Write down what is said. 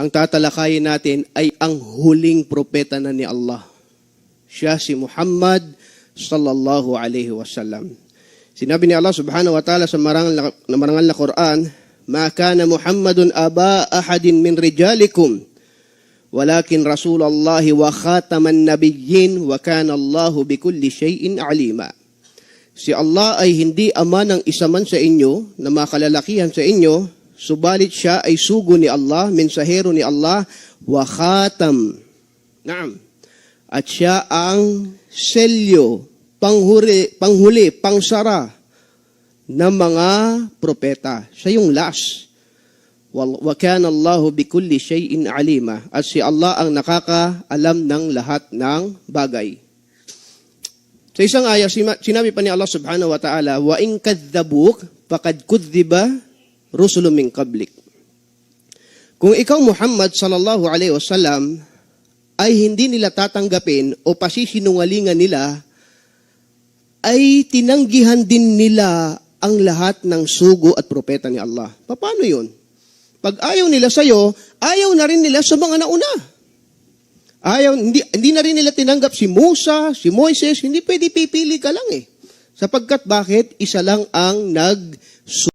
Ang tatalakayin natin ay ang huling propeta na ni Allah. Siya si Muhammad sallallahu alaihi wasallam. Sinabi ni Allah subhanahu wa ta'ala sa marangal na, marangal na Quran, "Ma kana Muhammadun aba ahadin min rijalikum, walakin Rasulullah wa khataman nabiyyin wa kana Allahu bikulli shay'in alima." Si Allah ay hindi ama ng isa man sa inyo na makalalakihan sa inyo, subalit siya ay sugo ni Allah, mensahero ni Allah, wa khatam. Naam. At siya ang selyo, panghuli, panghuli, pangsara ng mga propeta. Siya yung last. Wa kana Allahu bikulli shay'in alima. At si Allah ang nakakaalam ng lahat ng bagay. Sa isang aya, sima- sinabi pa ni Allah subhanahu wa ta'ala, wa in kadzabuk, faqad kudziba rusulun min qablik. Kung ikaw Muhammad sallallahu alaihi wasallam ay hindi nila tatanggapin o pasisinungalingan nila, ay tinanggihan din nila ang lahat ng sugo at propeta ni Allah. Paano yun? Pag ayaw nila sa'yo, ayaw na rin nila sa mga nauna. Ayaw, hindi, hindi na rin nila tinanggap si Musa, si Moises, hindi pwede pipili ka lang eh. Sapagkat bakit? Isa lang ang nag